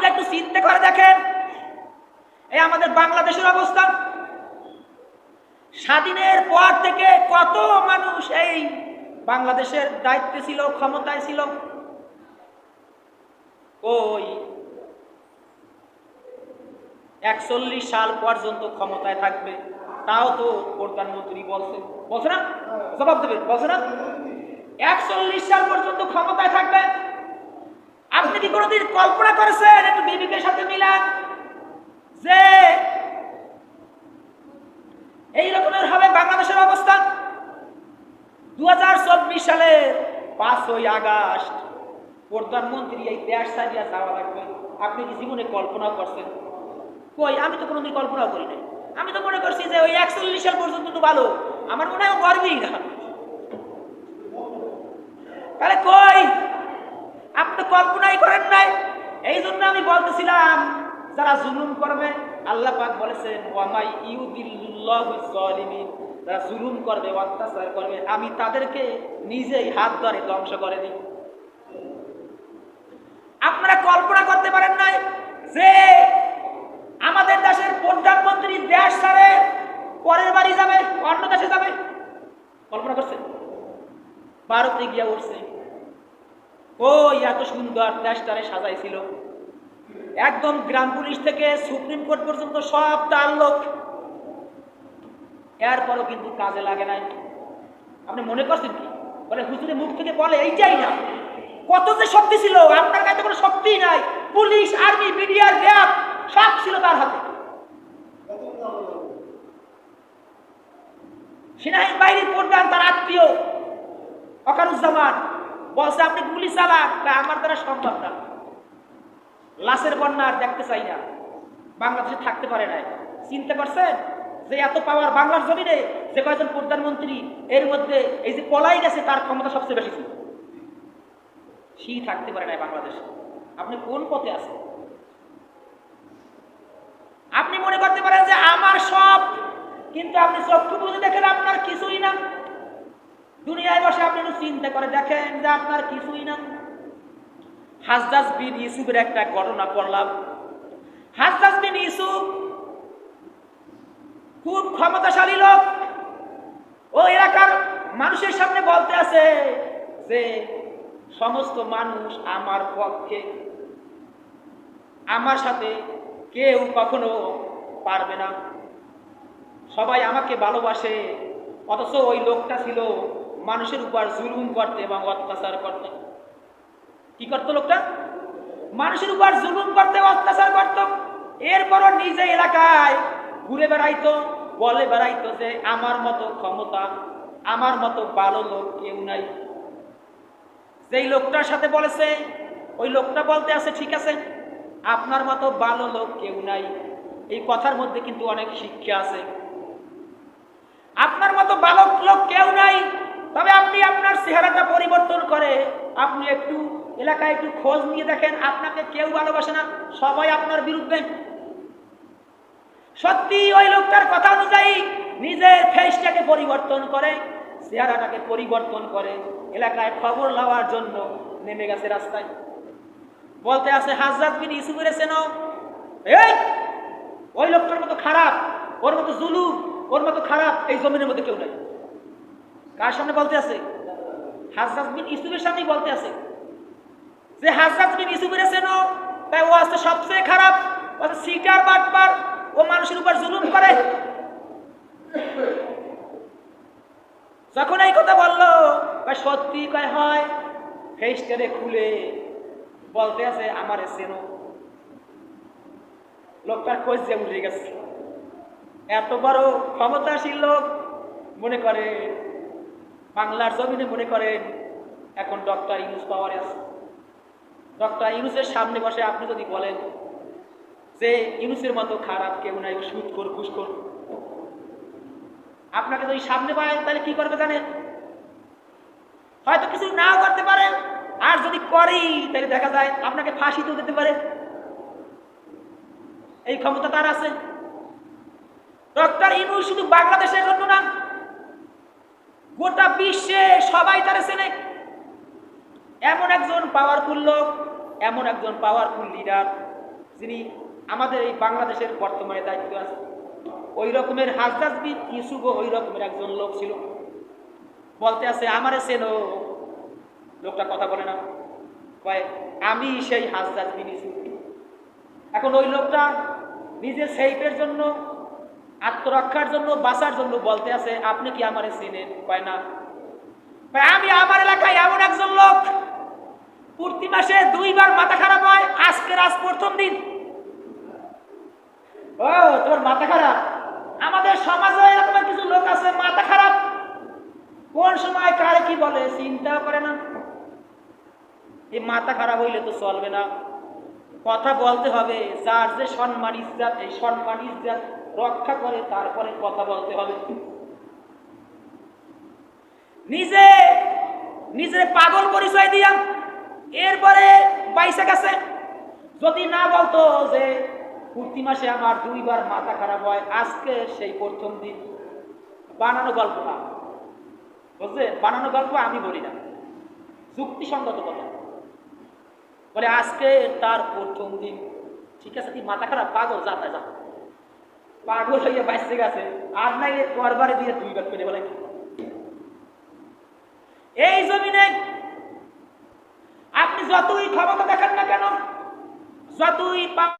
আপনি একটু চিন্তা করে দেখেন। এই আমাদের বাংলাদেশের অবস্থা। স্বাধীনের পর থেকে কত মানুষ এই বাংলাদেশের দায়িত্বে ছিল, ক্ষমতায় ছিল? ওই একচল্লিশ সাল পর্যন্ত ক্ষমতায় থাকবে। তাও তো প্রধানমন্ত্রী বলছে। বলছে না? জবাব দেবে বলছে না? একচল্লিশ সাল পর্যন্ত ক্ষমতায় থাকবে? আপনি কি কোনোদিন কল্পনা করেছেন একটু বিবেকের সাথে মিলান? যে এই রকমের হবে বাংলাদেশের অবস্থা। দু সালের পাঁচই আগস্ট প্রধানমন্ত্রী এই দেশ সারিয়া যাওয়া লাগবে। আপনি কি জীবনে কল্পনা করছেন? কই, আমি তো কোনোদিন কল্পনা করি নাই। আমি তো মনে করছি যে ওই একচল্লিশ সাল পর্যন্ত তো ভালো। আমার মনে হয় গর্বই না। তাহলে কই? তো কল্পনাই করেন নাই। এই জন্য আমি বলতেছিলাম, যারা জুলুম করবে, আল্লাহ পাক বলেছেন, ওয়ামাই ইউদিল্লাহু জুলুম করবে, অত্যাচার করবে, আমি তাদেরকে নিজেই হাত ধরে ধ্বংস করে দিই। আপনারা কল্পনা করতে পারেন নাই যে আমাদের দেশের প্রধানমন্ত্রী দেশ ছাড়ে পরের বাড়ি যাবে, অন্য দেশে যাবে। কল্পনা করছেন? ভারতে গিয়া উঠছে। ওই এত সুন্দর দেশটারে সাজাইছিল। একদম গ্রাম পুলিশ থেকে সুপ্রিম কোর্ট পর্যন্ত সব তার লোক। এরপরও কিন্তু কাজে লাগে নাই। আপনি মনে করছেন কি? বলে, হুজুরের মুখ থেকে বলে, এইটাই না। কত যে শক্তি ছিল, আপনার কাছে কোনো শক্তি নাই। পুলিশ, আর্মি মিডিয়ার র্যাব সব ছিল তার হাতে। সেনাবাহিনী বাহিনীর প্রধান তার আত্মীয়, অকারুজ্জামান। বলছে, আপনি গুলি চালান। আমার দ্বারা সম্ভব না। লাশের বন্যা আর দেখতে চাই না। বাংলাদেশে থাকতে পারে না চিন্তা করছেন? যে এত পাওয়ার বাংলার জমিনে, যে কয়েকজন প্রধানমন্ত্রী, এর মধ্যে এই যে পলাই গেছে, তার ক্ষমতা সবচেয়ে বেশি ছিল। সি থাকতে পারে না বাংলাদেশে। আপনি কোন পথে আছেন? আপনি মনে করতে পারেন যে আমার সব, কিন্তু আপনি চক্ষু বুঝে দেখেন, আপনার কিছুই না। দুনিয়ায় বসে আপনি একটু চিন্তা করে দেখেন যে আপনার কিছুই না। হাজদাস বিন ইউসুফের একটা ঘটনা পড়লাম। হাজদাস বিন ইউসুফ খুব ক্ষমতাশালী লোক। ও এলাকার মানুষের সামনে বলতে আছে যে, সমস্ত মানুষ আমার পক্ষে, আমার সাথে কেউ কখনো পারবে না। সবাই আমাকে ভালোবাসে, অথচ ওই লোকটা ছিল মানুষের উপর জুলুম করতে এবং অত্যাচার করতে। কি করতো লোকটা? মানুষের উপর জুলুম করতে অত্যাচার করত। এরপরও নিজে এলাকায় ঘুরে বেড়াইতো, বলে বেড়াইতো যে, আমার মতো ক্ষমতা, আমার মতো ভালো লোক কেউ নাই। যেই লোকটার সাথে বলেছে, ওই লোকটা বলতে আছে, ঠিক আছে, আপনার মতো ভালো লোক কেউ নাই। এই কথার মধ্যে কিন্তু অনেক শিক্ষা আছে। আপনার মতো বালক লোক কেউ নাই তবে আপনি আপনার চেহারাটা পরিবর্তন করে, আপনি একটু এলাকায় একটু খোঁজ নিয়ে দেখেন, আপনাকে কেউ ভালোবাসে না, সবাই আপনার বিরুদ্ধে। সত্যি ওই লোকটার কথা অনুযায়ী নিজের ফেসটাকে পরিবর্তন করে, চেহারাটাকে পরিবর্তন করে, এলাকায় খবর নেওয়ার জন্য নেমে গেছে রাস্তায়। বলতে আছে হাজরাত বিন ইসুফের সেন এই, ওই লোকটার মতো খারাপ, ওর মতো জুলুম, ওর মতো খারাপ এই জমিনের মধ্যে কেউ নাই। কার সামনে বলতে আছে? হাজরাত বিন ইসুফের সামনেই বলতে আছে। যে হাজরাত বিন ইসুফের সেন তাই ও আসতে সবচেয়ে খারাপ। ও আছে সিটার ও মানুষের উপর জুলুম করে। যখন এই কথা বলল সত্যি কয় হয়? ফেসটারে খুলে বলতে আছে, আমার সেনো লোকটার খোঁজ যে উঠে গেছে। এত বড় ক্ষমতাশীল লোক মনে করে বাংলার জমিনে মনে করেন এখন ডক্টর ইউনুস পাওয়ারে আছে। ডক্টর ইউনুসের সামনে বসে আপনি যদি বলেন যে ইউনুসের মতো খারাপ কেউ নাই, সুদ কর, ঘুষ কর, আপনাকে যদি সামনে পায়, তাহলে কি করবে জানেন? হয়তো কিছু নাও করতে পারে, আর যদি করি তাহলে দেখা যায় আপনাকে ফাঁসিতেও দিতে পারে। এই ক্ষমতা তার আছে। ডক্টর ইনু শুধু বাংলাদেশের জন্য না গোটা বিশ্বে সবাই তারা চেনে। এমন একজন পাওয়ারফুল লোক, এমন একজন পাওয়ারফুল লিডার যিনি আমাদের এই বাংলাদেশের বর্তমানে দায়িত্ব আছে ওই রকমের হাজদাস বিন ইউসুফও ওই রকমের একজন লোক ছিল। বলতে আছে, আমারে সেনো লোকটা কথা বলে না। কয়, আমি সেই হাজদাস বিন এখন ওই লোকটা নিজের সেইফের জন্য আত্মরক্ষার জন্য, বাঁচার জন্য বলতে আছে, আপনি কি আমারে চিনেন? কয় না। আমি আমার এলাকায় এমন একজন লোক। প্রতি মাসে দুইবার মাথা খারাপ হয়, আজকের আজ প্রথম দিন। ও, তোর মাথা খারাপ? আমাদের সমাজে এরকম কিছু লোক আছে, মাথা খারাপ। কোন সময় কারে কি বলে, চিন্তা করে না। এই মাথা খারাপ হইলে তো চলবে না। কথা বলতে হবে, যার যে সম্মান ইজ্জাত, এই সম্মান ইজ্জাত রক্ষা করে তারপরে কথা বলতে হবে। নিজে, নিজের পাগল পরিচয় দিয়া এরপরে বাইসে গেছে। যদি না বলতো যে, প্রতি মাসে আমার দুইবার মাথা খারাপ হয়, আজকে সেই প্রথম দিন। বানানো গল্প না। বুঝলেন বানানো গল্প আমি বলি না। যুক্তিসঙ্গত কথা। বলে, আজকে তার প্রথম দিন। ঠিক আছে, তুই মাথা খারাপ, পাগল, যা তাই যা। পাগল হইয়া বাইসে গেছে। আর নাই করবারে দিয়ে দুইবার করে বলে এই জমিনে আপনি যতই ক্ষমতা দেখেন না কেন, যতই